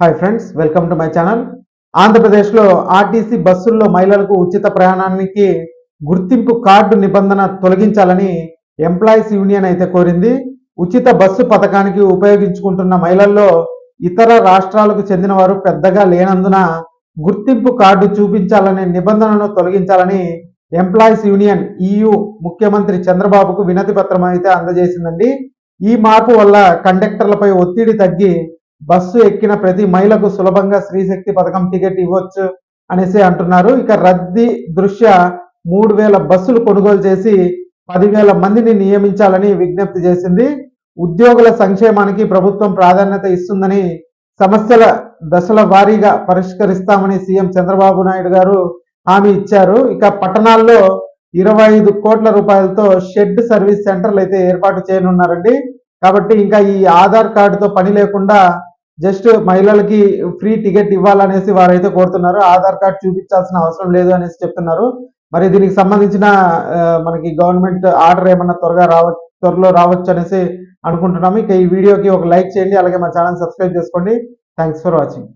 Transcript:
Hi friends welcome to my channel ఆంధ్రప్రదేశ్లో RTC బస్సుల్లో మహిళలకు ఉచిత ప్రయాణానికి గుర్తింపు కార్డు నిబంధన తొలగించాలని ఎంప్లాయీస్ యూనియన్ అయితే కోరింది. ఉచిత బస్సు పథకానికి ఉపయోగించుకుంటున్న మహిళల్లో ఇతర రాష్ట్రాలకు చెందిన వారు పెద్దగా లేనందున గుర్తింపు కార్డు చూపించాలనే నిబంధనను తొలగించాలని ఎంప్లాయీస్ యూనియన్ ఈయు ముఖ్యమంత్రి చంద్రబాబుకు వినతి పత్రం అయితే అందజేసిందండి. ఈ మార్పు వల్ల కండక్టర్లపై ఒత్తిడి తగ్గి బస్సు ఎక్కిన ప్రతి మహిళకు సులభంగా స్త్రీశక్తి పథకం టికెట్ ఇవ్వచ్చు అనేసి అంటున్నారు. ఇక రద్దీ దృష్ట్యా మూడు వేల బస్సులు కొనుగోలు చేసి పదివేల మందిని నియమించాలని విజ్ఞప్తి చేసింది. ఉద్యోగుల సంక్షేమానికి ప్రభుత్వం ప్రాధాన్యత ఇస్తుందని సమస్యల దశల వారీగా పరిష్కరిస్తామని సీఎం చంద్రబాబు నాయుడు గారు హామీ ఇచ్చారు. ఇక పట్టణాల్లో ఇరవై ఐదు కోట్ల రూపాయలతో షెడ్ సర్వీస్ సెంటర్లు అయితే ఏర్పాటు చేయనున్నారండి. కాబట్టి ఇంకా ఈ ఆధార్ కార్డుతో పని లేకుండా జస్ట్ మహిళలకి ఫ్రీ టికెట్ ఇవ్వాలనేసి వారైతే కోరుతున్నారు. ఆధార్ కార్డ్ చూపించాల్సిన అవసరం లేదు అనేసి చెప్తున్నారు. మరి దీనికి సంబంధించిన మనకి గవర్నమెంట్ ఆర్డర్ ఏమన్నా త్వరగా రావ త్వరలో రావచ్చు అనేసి అనుకుంటున్నాము. ఇక ఈ వీడియోకి ఒక లైక్ చేయండి అలాగే మా ఛానల్ సబ్స్క్రైబ్ చేసుకోండి. Thanks for watching.